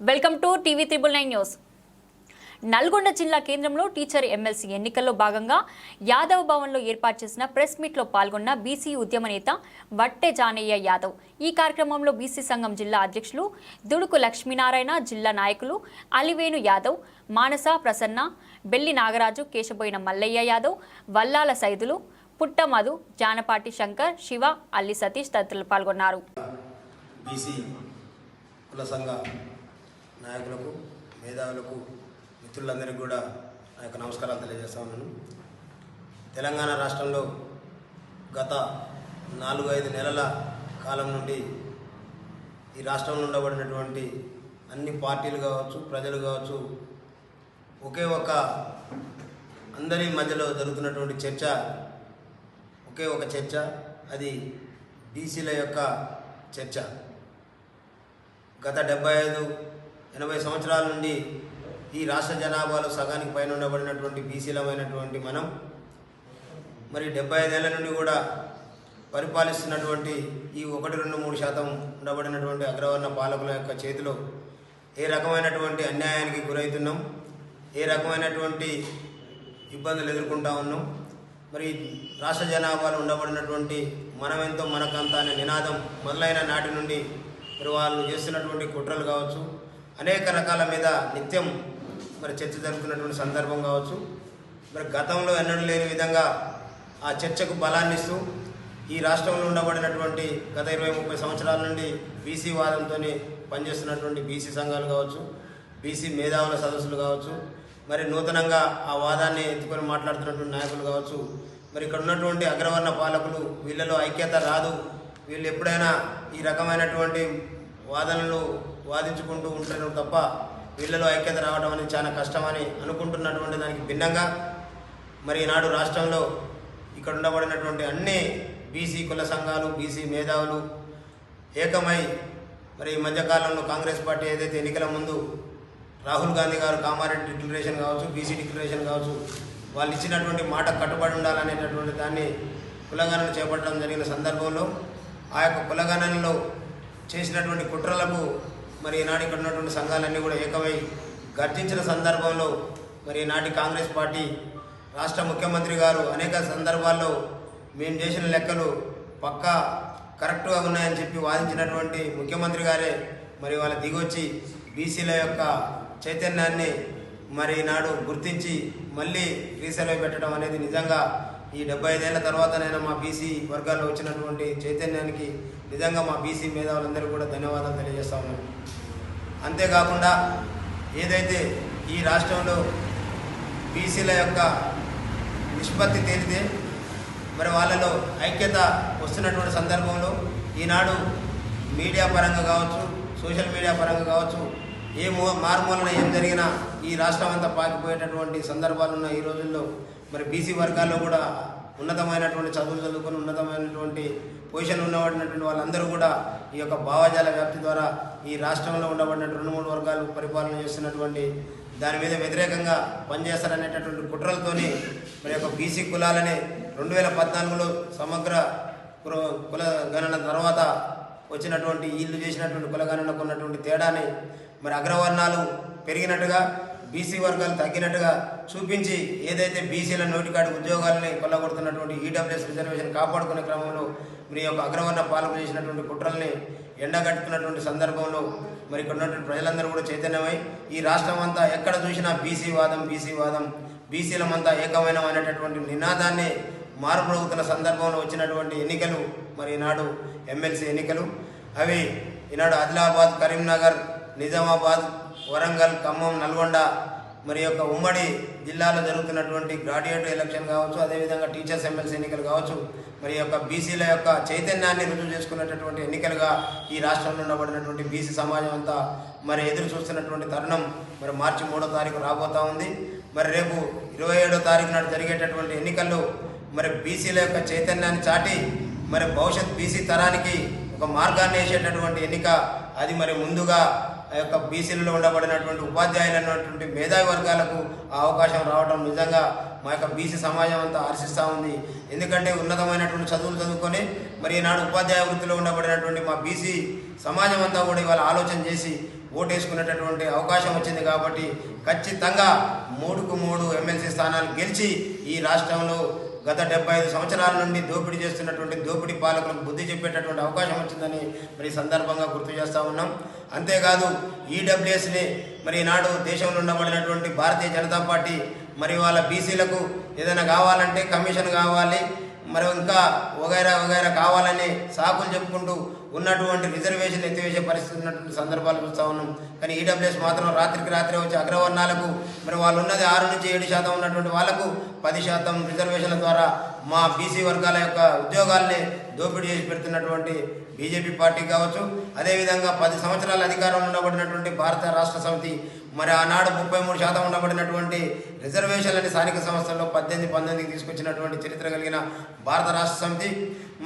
Welcome to TV triple nine news. Nalgonda జిల్లా కేంద్రంలో teacher MLC ఎన్నికల్లో భాగంగా యాదవ్ భవన్లో ఏర్పాటు చేసిన ప్రెస్ మీట్లో పాల్గొన్న బీసీ ఉద్యమ నేత వట్టె జానయ్య యాదవ్. ఈ కార్యక్రమంలో బీసీ సంఘం జిల్లా అధ్యక్షులు దుడుకు లక్ష్మీనారాయణ జిల్లా నాయకులు అలివేణు యాదవ్ మానస ప్రసన్న బెల్లి నాగరాజు కేశబోయిన మల్లయ్య యాదవ్ వల్లాల సైదులు పుట్ట మధు జానపాటి శంకర్ శివ అల్లి సతీష్ తదితరులు పాల్గొన్నారు. నాయకులకు మేధావులకు మిత్రులందరికీ కూడా నా యొక్క నమస్కారాలు తెలియజేస్తా ఉన్నాను. తెలంగాణ రాష్ట్రంలో గత నాలుగు ఐదు నెలల కాలం నుండి ఈ రాష్ట్రంలో ఉండబడినటువంటి అన్ని పార్టీలు కావచ్చు ప్రజలు కావచ్చు ఒకే ఒక అందరి మధ్యలో జరుగుతున్నటువంటి చర్చ ఒకే ఒక చర్చ అది బీసీల యొక్క చర్చ. గత డెబ్బై ఐదు ఎనభై సంవత్సరాల నుండి ఈ రాష్ట్ర జనాభాలో సగానికి పైన ఉండబడినటువంటి బీసీలమైనటువంటి మనం మరి డెబ్బై ఐదేళ్ళ నుండి కూడా పరిపాలిస్తున్నటువంటి ఈ ఒకటి రెండు మూడు శాతం ఉండబడినటువంటి అగ్రవర్ణ పాలకుల యొక్క చేతిలో ఏ రకమైనటువంటి అన్యాయానికి గురవుతున్నాం ఏ రకమైనటువంటి ఇబ్బందులు ఎదుర్కొంటా ఉన్నాం మరి రాష్ట్ర జనాభాలో ఉండబడినటువంటి మనమెంతో మనకంత అనే నినాదం మొదలైన నాటి నుండి మరి వాళ్ళు చేస్తున్నటువంటి కుట్రలు కావచ్చు అనేక రకాల మీద నిత్యం మరి చర్చ జరుగుతున్నటువంటి సందర్భం కావచ్చు. మరి గతంలో ఎన్నడూ లేని విధంగా ఆ చర్చకు బలాన్ని ఇస్తూ ఈ రాష్ట్రంలో ఉండబడినటువంటి గత ఇరవై ముప్పై సంవత్సరాల నుండి బీసీ వాదంతో పనిచేస్తున్నటువంటి బీసీ సంఘాలు కావచ్చు బీసీ మేధావుల సదస్సులు కావచ్చు మరి నూతనంగా ఆ వాదాన్ని ఎత్తుకొని మాట్లాడుతున్నటువంటి నాయకులు కావచ్చు మరి ఇక్కడ ఉన్నటువంటి అగ్రవర్ణ పాలకులు వీళ్ళలో ఐక్యత రాదు. వీళ్ళు ఎప్పుడైనా ఈ రకమైనటువంటి వాదనలు వాదించుకుంటూ ఉంటారు తప్ప వీళ్ళలో ఐక్యత రావడం అనేది చాలా కష్టమని అనుకుంటున్నటువంటి దానికి భిన్నంగా మరి ఈనాడు రాష్ట్రంలో ఇక్కడ ఉండబడినటువంటి అన్ని బీసీ కుల సంఘాలు బీసీ మేధావులు ఏకమై మరి ఈ మధ్యకాలంలో కాంగ్రెస్ పార్టీ ఏదైతే ఎన్నికల ముందు రాహుల్ గాంధీ గారు కామారెడ్డి డిక్లరేషన్ కావచ్చు బీసీ డిక్లరేషన్ కావచ్చు వాళ్ళు ఇచ్చినటువంటి మాట కట్టుబడి ఉండాలనేటటువంటి దాన్ని కులగణన చేపట్టడం జరిగిన సందర్భంలో ఆ యొక్క కులగణనలో చేసినటువంటి కుట్రలకు మరి ఈనాడు ఇక్కడ ఉన్నటువంటి సంఘాలన్నీ కూడా ఏకమై గర్జించిన సందర్భంలో మరి ఈనాటి కాంగ్రెస్ పార్టీ రాష్ట్ర ముఖ్యమంత్రి గారు అనేక సందర్భాల్లో మేము చేసిన లెక్కలు పక్కా కరెక్ట్గా ఉన్నాయని చెప్పి వాదించినటువంటి ముఖ్యమంత్రి గారే మరి వాళ్ళ దిగొచ్చి బీసీల యొక్క చైతన్యాన్ని మరి నాడు గుర్తించి మళ్ళీ రీసర్వే పెట్టడం అనేది నిజంగా ఈ డెబ్బై ఐదేళ్ళ తర్వాతనైనా మా బీసీ వర్గాల్లో వచ్చినటువంటి చైతన్యానికి నిజంగా మా బీసీ మేధావులందరూ కూడా ధన్యవాదాలు తెలియజేస్తా ఉన్నాను. అంతేకాకుండా ఏదైతే ఈ రాష్ట్రంలో బీసీల యొక్క నిష్పత్తి తేలితే మరి వాళ్ళలో ఐక్యత వస్తున్నటువంటి సందర్భంలో ఈనాడు మీడియా పరంగా కావచ్చు సోషల్ మీడియా పరంగా కావచ్చు ఏ మూ మారుమూలన ఏం జరిగినా ఈ రాష్ట్రం అంతా పాకిపోయేటటువంటి సందర్భాలున్న ఈ రోజుల్లో మరి బీసీ వర్గాల్లో కూడా ఉన్నతమైనటువంటి చదువులు చదువుకొని ఉన్నతమైనటువంటి పొజిషన్ ఉన్నటువంటి వాళ్ళందరూ కూడా ఈ యొక్క భావజాల వ్యాప్తి ద్వారా ఈ రాష్ట్రంలో ఉండబడిన రెండు మూడు వర్గాలు పరిపాలన చేస్తున్నటువంటి దాని మీద వ్యతిరేకంగా పనిచేస్తారనేటటువంటి కుట్రలతోని మరి యొక్క బీసీ కులాలని రెండు వేల పద్నాలుగులో సమగ్ర కుల కుల గణన తర్వాత వచ్చినటువంటి వీళ్ళు చేసినటువంటి కులగణనకు ఉన్నటువంటి తేడాని మరి అగ్రవర్ణాలు పెరిగినట్టుగా బీసీ వర్గాలు తగ్గినట్టుగా చూపించి ఏదైతే బీసీల నోటికాడి ఉద్యోగాలని కొల్లగొడుతున్నటువంటి ఈడబ్ల్యూఎస్ రిజర్వేషన్ కాపాడుకునే క్రమంలో మరి యొక్క అగ్రవర్ణ పాలకులు చేసినటువంటి కుట్రల్ని ఎండగట్టుకున్నటువంటి సందర్భంలో మరి ఇక్కడ ఉన్నటువంటి ప్రజలందరూ కూడా చైతన్యమై ఈ రాష్ట్రం అంతా ఎక్కడ చూసినా బీసీ వాదం బీసీ వాదం బీసీలమంతా ఏకమైన అనేటటువంటి నినాదాన్ని మారుమరుగుతున్న సందర్భంలో వచ్చినటువంటి ఎన్నికలు మరి ఈనాడు ఎమ్మెల్సీ ఎన్నికలు. అవి ఈనాడు ఆదిలాబాద్ కరీంనగర్ నిజామాబాద్ వరంగల్ ఖమ్మం నల్గొండ మరి యొక్క ఉమ్మడి జిల్లాలో జరుగుతున్నటువంటి గ్రాడ్యుయేట్ ఎలక్షన్ కావచ్చు అదేవిధంగా టీచర్స్ ఎమ్మెల్సీ ఎన్నికలు కావచ్చు మరి యొక్క బీసీల యొక్క చైతన్యాన్ని రుజువు చేసుకున్నటువంటి ఎన్నికలుగా ఈ రాష్ట్రంలో ఉండబడినటువంటి బీసీ సమాజం అంతా మరి ఎదురు చూస్తున్నటువంటి తరుణం మరి మార్చి మూడో తారీఖు రాబోతా ఉంది. మరి రేపు ఇరవై ఏడో తారీఖు నాడు జరిగేటటువంటి ఎన్నికల్లో మరి బీసీల యొక్క చైతన్యాన్ని చాటి మరి భవిష్యత్ బీసీ తరానికి ఒక మార్గాన్ని వేసేటటువంటి ఎన్నిక అది మరి ముందుగా యొక్క బీసీలలో ఉండబడినటువంటి ఉపాధ్యాయులు అన్నటువంటి మేధావి వర్గాలకు ఆ అవకాశం రావడం నిజంగా మా యొక్క బీసీ సమాజం అంతా హర్షిస్తూ ఉంది. ఎందుకంటే ఉన్నతమైనటువంటి చదువులు చదువుకొని మరి ఈనాడు ఉపాధ్యాయ వృత్తిలో ఉండబడినటువంటి మా బీసీ సమాజం అంతా కూడా ఇవాళ ఆలోచన చేసి ఓటేసుకునేటటువంటి అవకాశం వచ్చింది కాబట్టి ఖచ్చితంగా మూడుకు మూడు ఎమ్మెల్సీ స్థానాలు గెలిచి ఈ రాష్ట్రంలో గత డెబ్బై ఐదు సంవత్సరాల నుండి దోపిడీ చేస్తున్నటువంటి దోపిడీ పాలకులకు బుద్ధి చెప్పేటటువంటి అవకాశం వచ్చిందని మరి సందర్భంగా గుర్తు చేస్తూ ఉన్నాం. అంతేకాదు ఈడబ్ల్యూఎస్ని మరి నాడు దేశంలో ఉండబడినటువంటి భారతీయ జనతా పార్టీ మరి వాళ్ళ బీసీలకు ఏదైనా కావాలంటే కమిషన్ కావాలి మరి ఇంకా వగైరా వగైరా కావాలని సాకులు చెప్పుకుంటూ ఉన్నటువంటి రిజర్వేషన్ ఎత్తివేసే పరిస్థితి ఉన్నటువంటి సందర్భాలు చూస్తూ ఉన్నాం. కానీ ఈడబ్ల్యూఎస్ మాత్రం రాత్రికి రాత్రి వచ్చే అగ్రవర్ణాలకు మరి వాళ్ళు ఉన్నది ఆరు నుంచి ఏడు శాతం ఉన్నటువంటి వాళ్ళకు పది శాతం రిజర్వేషన్ల ద్వారా మా బీసీ వర్గాల యొక్క ఉద్యోగాల్ని దోపిడీ చేసి పెడుతున్నటువంటి బీజేపీ పార్టీ కావచ్చు. అదేవిధంగా పది సంవత్సరాల అధికారంలో ఉండబడినటువంటి భారత రాష్ట్ర సమితి మరి ఆనాడు ముప్పై మూడు శాతం ఉండబడినటువంటి రిజర్వేషన్లని స్థానిక సంస్థల్లో పద్దెనిమిది పంతొమ్మిదికి తీసుకొచ్చినటువంటి చరిత్ర కలిగిన భారత రాష్ట్ర సమితి.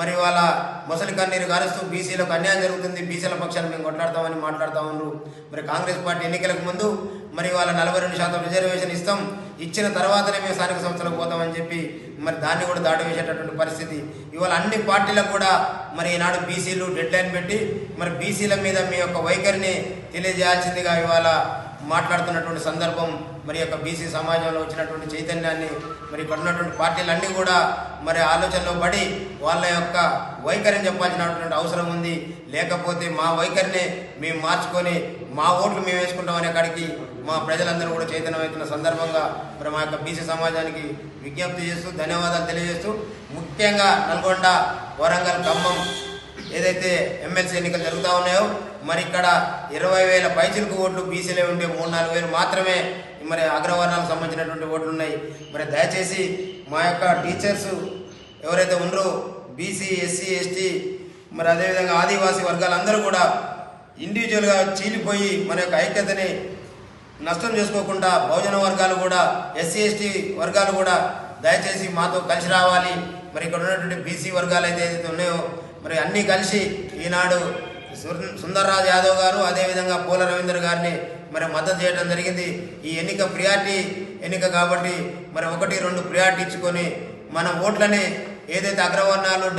మరి వాళ్ళ ముసలి కన్నీరు గారుస్తూ బీసీలకు అన్యాయం జరుగుతుంది. బీసీల పక్షాన్ని మేము కొట్లాడతామని మాట్లాడుతూ ఉన్నారు మరి కాంగ్రెస్ పార్టీ ఎన్నికలకు ముందు మరి వాళ్ళ నలభై రెండు శాతం రిజర్వేషన్ ఇస్తాం. ఇచ్చిన తర్వాతనే మేము స్థానిక సంస్థలకు పోతామని చెప్పి మరి దాన్ని కూడా దాటవేసేటటువంటి పరిస్థితి. ఇవాళ అన్ని పార్టీలకు కూడా మరి ఈనాడు బీసీలు డెడ్ లైన్ పెట్టి మరి బీసీల మీద మీ యొక్క వైఖరిని తెలియజేయాల్సిందిగా ఇవాళ మాట్లాడుతున్నటువంటి సందర్భం మరి యొక్క బీసీ సమాజంలో వచ్చినటువంటి చైతన్యాన్ని మరి ఇక్కడ ఉన్నటువంటి పార్టీలన్నీ కూడా మరి ఆలోచనలో పడి వాళ్ళ యొక్క వైఖరిని చెప్పాల్సినటువంటి అవసరం ఉంది. లేకపోతే మా వైఖరిని మేము మార్చుకొని మా ఓట్లు మేము వేసుకుంటాం కాడికి మా ప్రజలందరూ కూడా చైతన్యమవుతున్న సందర్భంగా మరి మా యొక్క బీసీ సమాజానికి విజ్ఞప్తి చేస్తూ ధన్యవాదాలు తెలియజేస్తూ ముఖ్యంగా నల్గొండ వరంగల్ ఖమ్మం ఏదైతే ఎమ్మెల్సీ ఎన్నికలు జరుగుతూ ఉన్నాయో మరి ఇక్కడ ఇరవై వేల పైచిలకు ఓట్లు బీసీలే ఉంటే మూడు నాలుగు వేలు మాత్రమే మరి అగ్రవర్ణాలకు సంబంధించినటువంటి ఓట్లు ఉన్నాయి. మరి దయచేసి మా యొక్క టీచర్స్ ఎవరైతే ఉన్నారో బీసీ ఎస్సీ ఎస్టీ మరి అదేవిధంగా ఆదివాసీ వర్గాలందరూ కూడా ఇండివిజువల్గా చీలిపోయి మన యొక్క ఐక్యతని నష్టం చేసుకోకుండా బహుజన వర్గాలు కూడా ఎస్సీ ఎస్టీ వర్గాలు కూడా దయచేసి మాతో కలిసి రావాలి. మరి ఇక్కడ ఉన్నటువంటి బీసీ వర్గాలు అయితే ఏదైతే ఉన్నాయో మరి అన్నీ కలిసి ఈనాడు సుందర్రాజ్ యాదవ్ గారు అదేవిధంగా పోల రవీంద్ర గారిని మరి మద్దతు చేయడం జరిగింది. ఈ ఎన్నిక ప్రియారిటీ ఎన్నిక కాబట్టి మరి ఒకటి రెండు ప్రియారిటీ ఇచ్చుకొని మన ఓట్లని ఏదైతే అగ్రవర్ణాలు